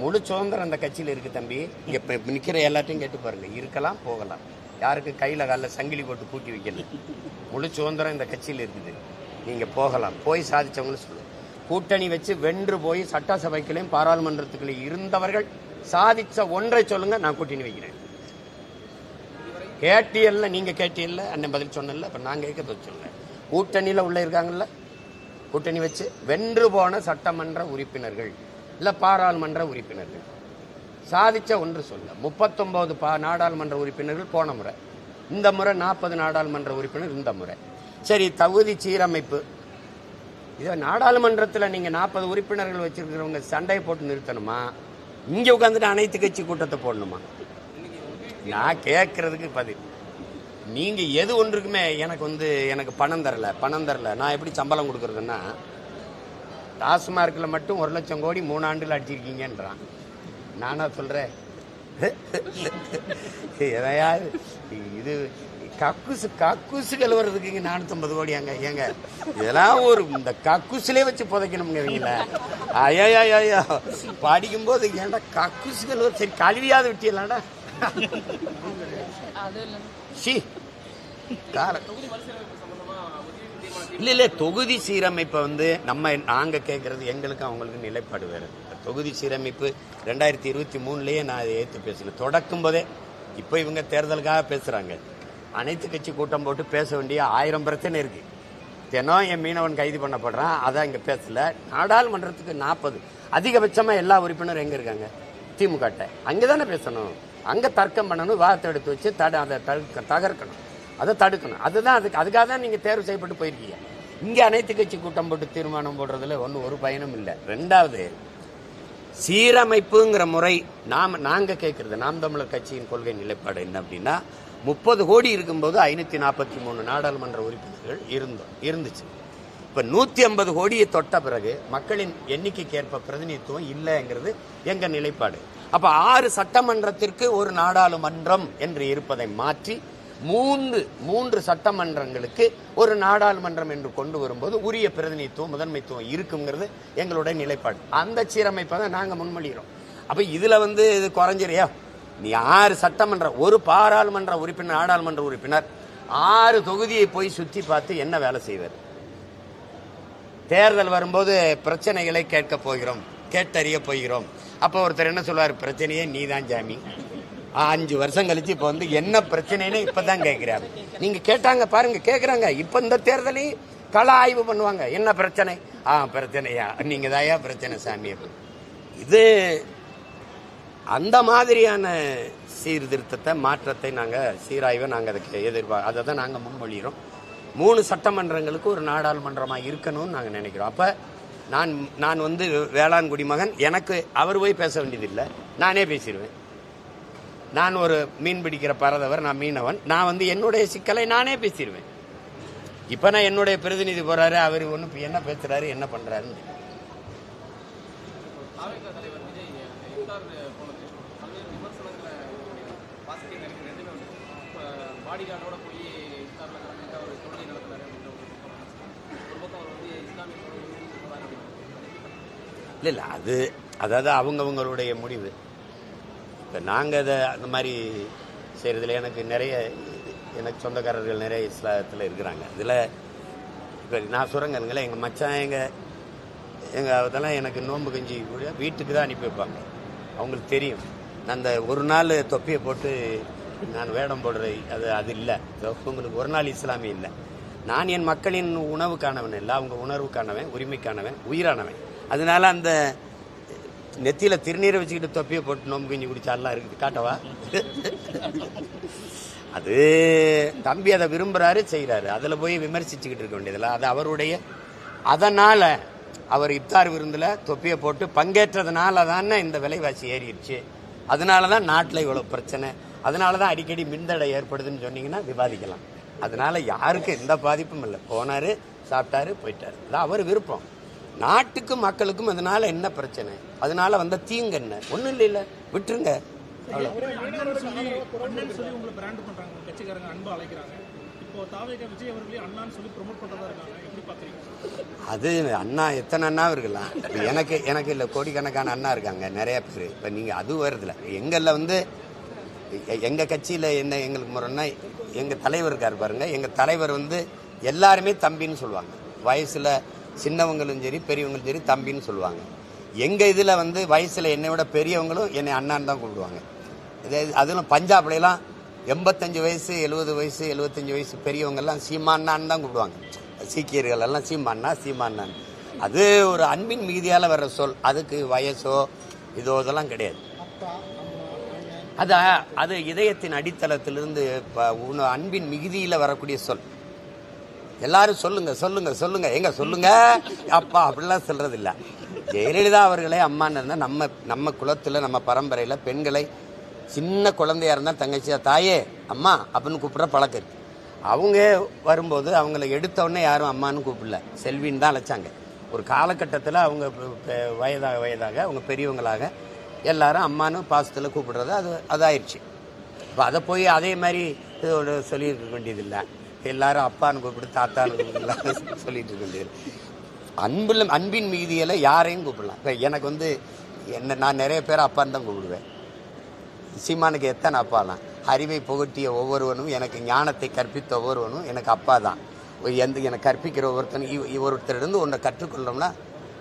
முழு சுதந்திரம் அந்த கட்சியில் இருக்குது தம்பி. இங்கே இப்போ நிற்கிற எல்லாத்தையும் கேட்டு பாருங்க. இருக்கலாம் போகலாம். யாருக்கு கையில் காலில் சங்கிலி போட்டு பூட்டி வைக்கல முழு சுதந்திரம் இந்த கட்சியில் இருக்குது. நீங்கள் போகலாம். போய் சாதித்தவங்களும் சொல்லுங்கள் கூட்டணி வச்சு வென்று போய் சட்டசபைக்குள்ளேயும் பாராளுமன்றத்துக்குள்ளேயும் இருந்தவர்கள் சாதித்த ஒன்றை சொல்லுங்கள் நான் கூட்டணி வைக்கிறேன். கேட்டியல்ல நீங்கள் கேட்டியல்ல அண்ணன் பதில் சொன்னல இப்போ நான் கேட்க பதில் சொல்கிறேன் கூட்டணியில் உள்ளே இருக்காங்கல்ல? கூட்டணி வச்சு வென்று போன சட்டமன்ற உறுப்பினர்கள். இல்லை பாராளுமன்ற உறுப்பினர்கள். சாதித்த ஒன்று சொல்ல முப்பத்தொம்போது பா நாடாளுமன்ற உறுப்பினர்கள் போன முறை. இந்த முறை நாற்பது நாடாளுமன்ற உறுப்பினர் இந்த முறை. சரி தகுதி சீரமைப்பு. இதை நாடாளுமன்றத்தில் நீங்கள் நாற்பது உறுப்பினர்கள் வச்சுருக்கிறவங்க சண்டையை போட்டு நிறுத்தணுமா? இங்கே உட்காந்துட்டு அனைத்து கட்சி கூட்டத்தை போடணுமா? நான் கேட்கறதுக்கு பதில். நீங்கள் எது ஒன்றுக்குமே எனக்கு வந்து எனக்கு பணம் தரல பணம் தரல. நான் எப்படி சம்பளம் கொடுக்குறதுன்னா டாஸ்மார்க்கில் மட்டும் ஒரு லட்சம் கோடி மூணு ஆண்டுல அடிச்சிருக்கீங்கன்றான். நானா சொல்றேன். எதையாவது இது கக்குசு கக்குசு கழுவுறதுக்கு இங்க நானூத்தம்பது கோடி அங்க ஏங்க. இதெல்லாம் ஒரு இந்த கக்குசுலே வச்சு புதைக்கணுங்க இவங்கள. ஐயா ஐயா படிக்கும்போது ஏன்டா கக்குசு கழுவுற சரி கழுவியாவது விட்டியலாம்டா ஷி கார இல்ல இல்ல தொகுதி சீரமைப்பை வந்து நம்ம நாங்க கேட்கறது எங்களுக்கு அவங்களுக்கு நிலைப்பாடு வேற. தொகுதி சீரமைப்பு ரெண்டாயிரத்தி இருபத்தி மூணுலயே நான் அதை ஏற்று பேசினேன். தொடக்கும் போதே இப்போ இவங்க தேர்தலுக்காக பேசுறாங்க. அனைத்து கட்சி கூட்டம் போட்டு பேச வேண்டிய ஆயிரம் பிரச்சனை இருக்கு. தினம் என் மீனவன் கைது பண்ணப்படுறான் அதான் இங்க பேசல. நாடாளுமன்றத்துக்கு நாற்பது அதிகபட்சமா எல்லா உறுப்பினரும் எங்க இருக்காங்க? திமுக அங்கதானே பேசணும். அங்க தர்க்கம் பண்ணணும் வாதத்தை எடுத்து வச்சு தட அதை தகர்க்கணும். அதை தடுக்கணும். அதுதான் அதுக்கு அதுக்காக தான் நீங்கள் தேர்வு செய்யப்பட்டு போயிருக்கீங்க. இங்கே அனைத்து கட்சி கூட்டம் போட்டு தீர்மானம் போடுறதுல ஒன்றும் ஒரு பயனும் இல்லை. ரெண்டாவது சீரமைப்புங்கிற முறை நாம் நாங்கள் கேட்குறது நாம் தமிழர் கட்சியின் கொள்கை நிலைப்பாடு என்ன அப்படின்னா முப்பது கோடி இருக்கும்போது ஐநூற்றி நாற்பத்தி மூணு நாடாளுமன்ற உறுப்பினர்கள் இருந்தோம் இருந்துச்சு. இப்போ நூற்றி ஐம்பது கோடியை தொட்ட பிறகு மக்களின் எண்ணிக்கைக்கு ஏற்ப பிரதிநிதித்துவம் இல்லைங்கிறது எங்கள் நிலைப்பாடு. அப்போ ஆறு சட்டமன்றத்திற்கு ஒரு நாடாளுமன்றம் என்று இருப்பதை மாற்றி மூன்று மூன்று சட்டமன்றங்களுக்கு ஒரு நாடாளுமன்றம் என்று கொண்டு வரும்போது உரிய பிரதிநிதித்துவம் முதன்மைத்துவம் இருக்குங்கிறது எங்களுடைய நிலைப்பாடு. அந்த சீரமைப்பை தான் நாங்கள் முன்மொழிகிறோம். அப்போ இதில் வந்து இது குறைஞ்சிரியா? நீ ஆறு சட்டமன்ற ஒரு பாராளுமன்ற உறுப்பினர் நாடாளுமன்ற உறுப்பினர் ஆறு தொகுதியை போய் சுற்றி பார்த்து என்ன வேலை செய்வார்? தேர்தல் வரும்போது பிரச்சனைகளை கேட்க போகிறோம் கேட்டறிய போகிறோம். அப்போ ஒருத்தர் என்ன சொல்வார்? பிரச்சனையே நீதான் ஜாமி. அஞ்சு வருஷம் கழிச்சு இப்போ வந்து என்ன பிரச்சனைன்னு இப்பதான் கேட்கிறாரு நீங்க கேட்டாங்க பாருங்க கேட்குறாங்க இப்ப இந்த தேர்தலையும் கள ஆய்வு பண்ணுவாங்க. என்ன பிரச்சனை? ஆ பிரச்சனையா? நீங்க தாயா பிரச்சனை சாமி? இது அந்த மாதிரியான சீர்திருத்தத்தை மாற்றத்தை நாங்கள் சீராய்வை நாங்கள் அதுக்கு எதிர்பார்க்க அதை தான் நாங்கள் முன்மொழிகிறோம் மூணு சட்டமன்றங்களுக்கு ஒரு நாடாளுமன்றமாக இருக்கணும்னு நாங்கள் நினைக்கிறோம். அப்போ நான் நான் வந்து வேளாண் குடிமகன் எனக்கு அவர் போய் பேச வேண்டியதில்லை. நானே பேசிடுவேன். நான் ஒரு மீன் பிடிக்கிற பறதவர் நான் மீனவன். நான் வந்து என்னுடைய சிக்கலை நானே பேசிடுவேன். இப்ப நான் என்னுடைய பிரதிநிதி போறாரு அவர் என்ன என்ன வந்து இப்போ இஸ்லாமிய தொழில் போறாரு அப்படின்னு இல்ல இல்ல அது அதாவது அவங்கவங்களுடைய முடிவு. இப்போ நாங்கள் அதை அந்த மாதிரி செய்கிறதுல எனக்கு நிறைய எனக்கு சொந்தக்காரர்கள் நிறைய இஸ்லாத்தில் இருக்கிறாங்க. இதில் இப்போ நான் சுரங்கங்களே எங்கள் மச்சான் எங்கள் எங்கள் அதெல்லாம் எனக்கு நோன்பு கஞ்சி கூட வீட்டுக்கு தான் அனுப்பி வைப்பாங்க. அவங்களுக்கு தெரியும். அந்த ஒரு நாள் தொப்பியை போட்டு நான் வேடம் போடுற அது அது இல்லை. உங்களுக்கு ஒரு நாள் இஸ்லாமி இல்லை. நான் என் மக்களின் உணவுக்கானவன் இல்லை. அவங்க உணர்வுக்கானவன் உரிமைக்கானவன் உயிரானவன். அதனால அந்த நெத்தியில திருநீரை வச்சுக்கிட்டு தொப்பியை போட்டு நோம்பு கஞ்சி குடிச்சாலாம் இருக்குது. காட்டவா? அது தம்பி அதை விரும்புறாரு செய்கிறாரு அதில் போய் விமர்சிச்சுக்கிட்டு இருக்க வேண்டியதில்ல அது அவருடைய அதனால் அவர் இப்தார் விருந்தில் தொப்பியை போட்டு பங்கேற்றதுனால தானே இந்த விலைவாசி ஏறிடுச்சு. அதனால தான் நாட்டில் இவ்வளோ பிரச்சனை. அதனால தான் அடிக்கடி மின்தடை ஏற்படுதுன்னு சொன்னீங்கன்னா விவாதிக்கலாம். அதனால யாருக்கும் எந்த பாதிப்பும் இல்லை. போனார் சாப்பிட்டாரு போயிட்டார். அதான் அவர் விருப்பம். நாட்டுக்கும் மக்களுக்கும் அதனால என்ன பிரச்சனை? அதனால வந்த தீங்கு என்ன? ஒன்றும் இல்லை இல்லை. விட்டுருங்க. அது அண்ணா எத்தனை அண்ணா இருக்கலாம். எனக்கு எனக்கு இல்லை கோடிக்கணக்கான அண்ணா இருக்காங்க நிறைய பேர். இப்போ நீங்கள் அது வருதுல. எங்களில் வந்து எ- எங்க கட்சியில் என்ன எங்களுக்கு முறைன்னா எங்க தலைவர் இருக்கார் பாருங்க. எங்க தலைவர் வந்து எல்லாருமே தம்பின்னு சொல்லுவாங்க. வயசுல சின்னவங்களும் சரி பெரியவங்களும் சரி தம்பின்னு சொல்லுவாங்க. எங்கள் இதில் வந்து வயசில் என்னை விட பெரியவங்களும் என்னை அண்ணான்னு தான் கூப்பிடுவாங்க. இதே அதிலும் பஞ்சாப்லாம் எண்பத்தஞ்சு வயசு எழுபது வயசு எழுபத்தஞ்சு வயசு பெரியவங்கெல்லாம் சீமான்னான்னு தான் கூப்பிடுவாங்க. சீக்கியர்கள் எல்லாம் சீமான்னா சீமான்னான் அது ஒரு அன்பின் மிகுதியால் வர்ற சொல். அதுக்கு வயசோ இதோ இதெல்லாம் கிடையாது. அது அது இதயத்தின் அடித்தளத்திலிருந்து இப்போ அன்பின் மிகுதியில் வரக்கூடிய சொல். எல்லாரும் சொல்லுங்க சொல்லுங்க சொல்லுங்க. எங்க சொல்லுங்க. அப்பா அப்படிலாம் சொல்றது இல்லை ஜெயலலிதா அவர்களே அம்மான்னு இருந்தால் நம்ம நம்ம குலத்துல நம்ம பரம்பரையில பெண்களை சின்ன குழந்தையா இருந்தால் தங்கச்சியா தாயே அம்மா அப்படின்னு கூப்பிட்ற பழக்கம் இருக்கு. அவங்க வரும்போது அவங்கள எடுத்தவொடனே யாரும் அம்மான்னு கூப்பிடல. செல்வின்னு தான் அழைச்சாங்க. ஒரு காலகட்டத்தில் அவங்க வயதாக வயதாக அவங்க பெரியவங்களாக எல்லாரும் அம்மானு பாசத்தில் கூப்பிடுறது அது அதாயிருச்சு இப்போ அதை போய் அதே மாதிரி இதோட சொல்லியிருக்க வேண்டியதில்லை. எல்லாரும் அப்பான்னு கூப்பிடு தாத்தான்னு கூப்பிடலாம் சொல்லிட்டு இருக்க அன்புல அன்பின் மீதியில் யாரையும் கூப்பிடலாம். இப்போ எனக்கு வந்து என்ன நான் நிறைய பேர் அப்பான்னு தான் கூப்பிடுவேன். சீமானுக்கு எத்தனை அப்பாலாம் அறிவை புகட்டிய ஒவ்வொருவனும் எனக்கு ஞானத்தை கற்பித்த ஒவ்வொருவனும் எனக்கு அப்பா தான். எந்த எனக்கு கற்பிக்கிற ஒவ்வொருத்தனும் இவ- இவ ஒன்றை கற்றுக்கொள்ளோம்னா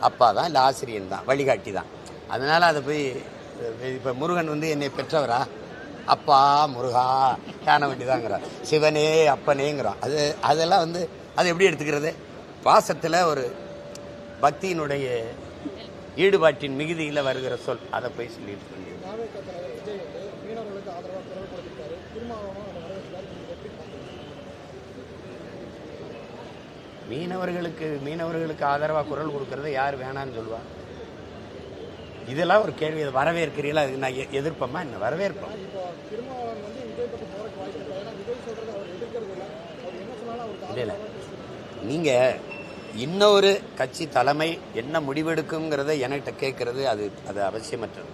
அப்பா தான் இல்லை ஆசிரியன் தான் வழிகாட்டி தான். அதனால் அதை போய் இப்போ முருகன் வந்து என்னை பெற்றவரா? அப்பா முருகா காண வேண்டியதாங்கிறான் சிவனே அப்பனேங்கிறான். அது அதெல்லாம் வந்து அது எப்படி எடுத்துக்கிறது? பாசத்தில் ஒரு பக்தியினுடைய ஈடுபாட்டின் மிகுதியில் வருகிற சொல். அதை போய் சொல்லிட்டு மீனவர்களுக்கு மீனவர்களுக்கு ஆதரவாக குரல் கொடுக்கறத யார் வேணான்னு சொல்லுவா? இதெல்லாம் ஒரு கேள்வி. இதை வரவேற்கிறீங்களா அதுக்கு நான் எ- என்ன? வரவேற்போம். இல்லை நீங்கள் இன்னொரு கட்சி தலைமை என்ன முடிவெடுக்குங்கிறத என்கிட்ட கேட்கறது. அது அது அவசியமற்றது.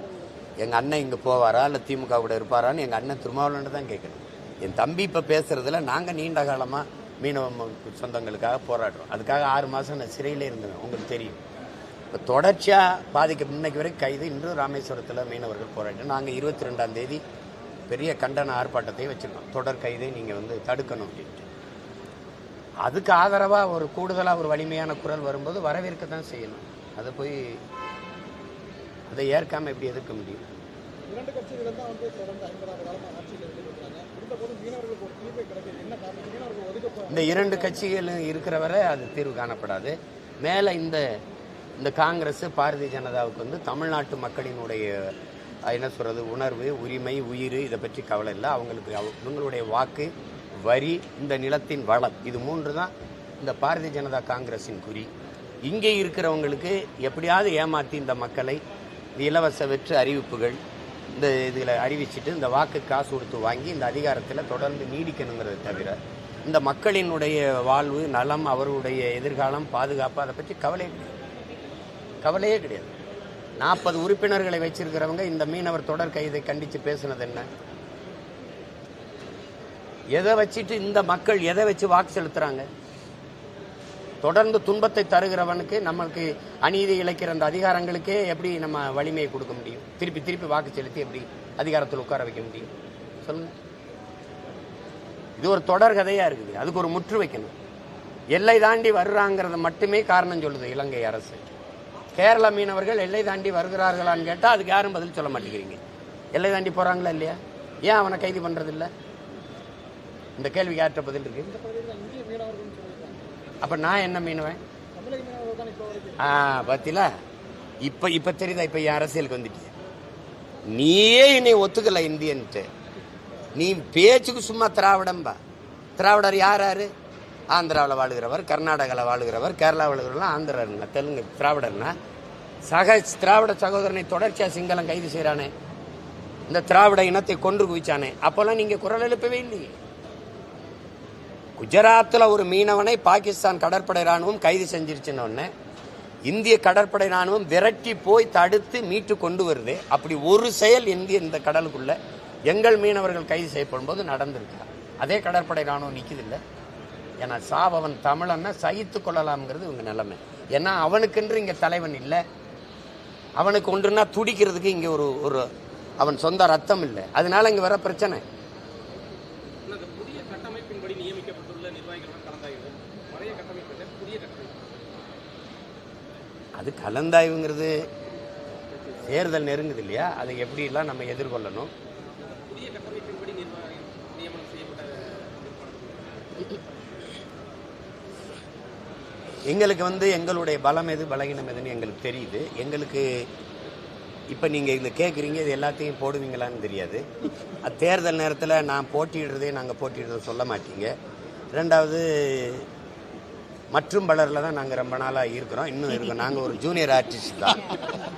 எங்கள் அண்ணன் இங்கே போவாரா? இல்லை திமுக கூட இருப்பாரான்னு எங்கள் அண்ணன் திருமாவளவன் தான் கேட்கணும் என் தம்பி இப்போ பேசுகிறதுல நாங்கள் நீண்ட காலமாக மீனவ சொந்தங்களுக்காக போராடுறோம். அதுக்காக ஆறு மாதம் நான் சிறையிலே இருந்தேன் உங்களுக்கு தெரியும். இப்போ தொடர்ச்சியாக பாதிக்க இன்னைக்கு வரைக்கும் கைது இன்றும் ராமேஸ்வரத்தில் மீனவர்கள் போராட்டம். நாங்கள் இருபத்தி ரெண்டாம் தேதி பெரிய கண்டன ஆர்ப்பாட்டத்தை வச்சுருக்கோம். தொடர் கைதை நீங்கள் வந்து தடுக்கணும் அப்படின்ட்டு. அதுக்கு ஆதரவாக ஒரு கூடுதலாக ஒரு வலிமையான குரல் வரும்போது வரவேற்க தான் செய்யணும். அதை போய் அதை ஏற்காம எப்படி எதிர்க்க முடியும்? இந்த இரண்டு கட்சிகளும் இருக்கிற வரை அது தீர்வு காணப்படாது. மேலே இந்த இந்த காங்கிரஸ் பாரதிய ஜனதாவுக்கு வந்து தமிழ்நாட்டு மக்களினுடைய என்ன சொல்கிறது உணர்வு உரிமை உயிர் இதை பற்றி கவலை இல்லை. அவங்களுக்கு அவ- இவங்களுடைய வாக்கு வரி இந்த நிலத்தின் வளம் இது மூன்று தான் இந்த பாரதிய ஜனதா காங்கிரஸின் குறி. இங்கே இருக்கிறவங்களுக்கு எப்படியாவது ஏமாற்றி இந்த மக்களை இந்த இலவச வெற்று அறிவிப்புகள் இந்த இதில் அறிவிச்சிட்டு இந்த வாக்கு காசு கொடுத்து வாங்கி இந்த அதிகாரத்தில் தொடர்ந்து நீடிக்கணுங்கிறத தவிர இந்த மக்களினுடைய வாழ்வு நலம் அவர்களுடைய எதிர்காலம் பாதுகாப்பு அதை பற்றி கவலை கிடையாது கவலையே கிடையாது. நாற்பது உறுப்பினர்களை வச்சிருக்கிறவங்க இந்த மீனவர் தொடர் கைதை கண்டித்து பேசுனது என்ன? எதை வச்சுட்டு இந்த மக்கள் எதை வச்சு வாக்கு செலுத்துறாங்க? தொடர்ந்து துன்பத்தை தருகிறவனுக்கு நம்மளுக்கு அநீதி இழைக்கிற அந்த அதிகாரங்களுக்கே எப்படி நம்ம வலிமையை கொடுக்க முடியும்? திருப்பி திருப்பி வாக்கு செலுத்தி எப்படி அதிகாரத்தில் உட்கார வைக்க முடியும்? சொல்லுங்க. இது ஒரு தொடர் கதையா இருக்குது. அதுக்கு ஒரு முற்று வைக்கணும் எல்லை தாண்டி வர்றாங்கிறத மட்டுமே காரணம் சொல்லுது இலங்கை அரசு. கேரள மீனவர்கள் எல்லை தாண்டி வருகிறார்களான்னு கேட்டால் அதுக்கு யாரும் பதில் சொல்ல மாட்டேங்கிறீங்க. எல்லை தாண்டி போறாங்களா இல்லையா? ஏன் அவனை கைது பண்றது இல்ல இந்த கேள்விக்கு யார்கிட்ட பதில் இருக்கு? அப்ப நான் என்ன மீனுவேன்? ஆ பாத்தீங்களா? இப்ப இப்ப தெரியுதா? இப்ப என் அரசியலுக்கு வந்துட்டிய. நீயே என்னை ஒத்துக்கல இந்தியன்ட்டு. நீ பேச்சுக்கு சும்மா திராவிடம்பா. திராவிடர் யார் யாரு? ஆந்திராவில் வாழுகிறவர் கர்நாடகாவில் வாழுகிறவர் கேரளாவில் வாழுகிறவர்லாம் ஆந்திரர்னா தெலுங்கு திராவிடர்னா சக திராவிட சகோதரனை தொடர்ச்சியாக சிங்களம் கைது செய்கிறானே இந்த திராவிட இனத்தை கொன்று குவிச்சானே. அப்போல்லாம் நீங்கள் குரல் எழுப்பவே இல்லையே. குஜராத்தில் ஒரு மீனவனை பாகிஸ்தான் கடற்படை ராணுவம் கைது செஞ்சிருச்சுன்னு இந்திய கடற்படை ராணுவம் விரட்டி போய் தடுத்து மீட்டு கொண்டு வருது. அப்படி ஒரு செயல் இந்திய இந்த கடலுக்குள்ள எங்கள் மீனவர்கள் கைது செய்யப்படும் போது நடந்திருக்கு. அதே கடற்படை ராணுவம் நிற்கிது இல்லை? ஏன்னா சாபவன் தமிழன்னா சகித்து கொள்ளலாம்ங்கிறது இவங்க நிலைமை. ஏன்னா அவனுக்கென்று இங்கே தலைவன் இல்லை. அவனுக்கு ஒன்றுனா துடிக்கிறதுக்கு இங்கே ஒரு ஒரு அவன் சொந்த ரத்தம் இல்லை. அதனால இங்கே வர பிரச்சனை. அது கலந்தாய்வுங்கிறது தேர்தல் நெருங்குது இல்லையா? அதை எப்படிலாம் நம்ம எதிர்கொள்ளணும்? புதிய கட்டமைப்பின்படி நிர்வாகி நியமனம் செய்யப்பட்ட நிர்வாகம் எங்களுக்கு வந்து எங்களுடைய பலம் எது பலகீனம் எதுன்னு எங்களுக்கு தெரியுது. எங்களுக்கு இப்போ நீங்கள் இதில் கேட்குறீங்க இது எல்லாத்தையும் போடுவீங்களான்னு தெரியாது. தேர்தல் நேரத்தில் நான் போட்டியிடுறதே நாங்கள் போட்டியிடுறத சொல்ல மாட்டீங்க. ரெண்டாவது மற்றும் பலரில் தான் நாங்கள் ரொம்ப நாளாக இருக்கிறோம். இன்னும் இருக்கோம். நாங்கள் ஒரு ஜூனியர் ஆர்டிஸ்ட் தான்.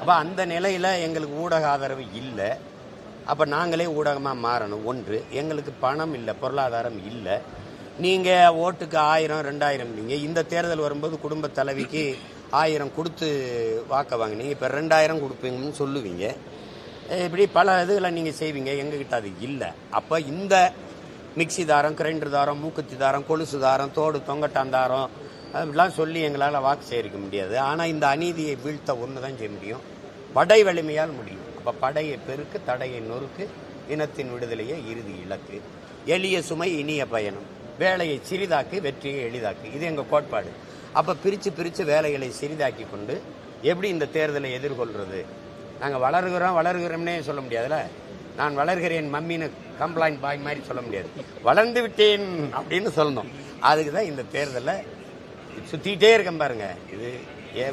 அப்போ அந்த நிலையில் எங்களுக்கு ஊடக ஆதரவு இல்லை. அப்போ நாங்களே ஊடகமாக மாறணும். ஒன்று எங்களுக்கு பணம் இல்லை பொருளாதாரம் இல்லை. நீங்கள் ஓட்டுக்கு ஆயிரம் ரெண்டாயிரம் நீங்கள் இந்த தேர்தல் வரும்போது குடும்ப தலைவிக்கு ஆயிரம் கொடுத்து வாக்க வாங்கினீங்க. இப்போ ரெண்டாயிரம் கொடுப்பீங்கன்னு சொல்லுவீங்க. இப்படி பல இதுகளை நீங்கள் செய்வீங்க. எங்ககிட்ட அது இல்லை. அப்போ இந்த மிக்சி தாரம் கிரைண்டர் தாரம் மூக்குத்தி தாரம் கொலுசு தாரம் தோடு தொங்கட்டான் தாரம் அப்படிலாம் சொல்லி எங்களால் வாக்கு சேகரிக்க முடியாது. ஆனால் இந்த அநீதியை வீழ்த்த ஒன்று தான் செய்ய முடியும். படை வலிமையால் முடியும். அப்போ படையை பெருக்கு தடையை நொறுக்கு இனத்தின் விடுதலையே இறுதி இலக்கு. எளிய சுமை இனிய பயணம். வேலையை சிறிதாக்கு வெற்றியை எளிதாக்கு. இது எங்கள் கோட்பாடு. அப்போ பிரித்து பிரித்து வேலைகளை சிறிதாக்கி கொண்டு எப்படி இந்த தேர்தலை எதிர்கொள்கிறது நாங்கள் வளர்கிறோம் வளர்கிறோம்னே சொல்ல முடியாதுல்ல? நான் வளர்கிறேன் மம்மின்னு கம்ப்ளைண்ட் பாய் மாதிரி சொல்ல முடியாது. வளர்ந்து விட்டேன் அப்படின்னு சொல்லணும். அதுக்கு தான் இந்த தேர்தலில் சுற்றிக்கிட்டே இருக்கேன் பாருங்க. இது ஏ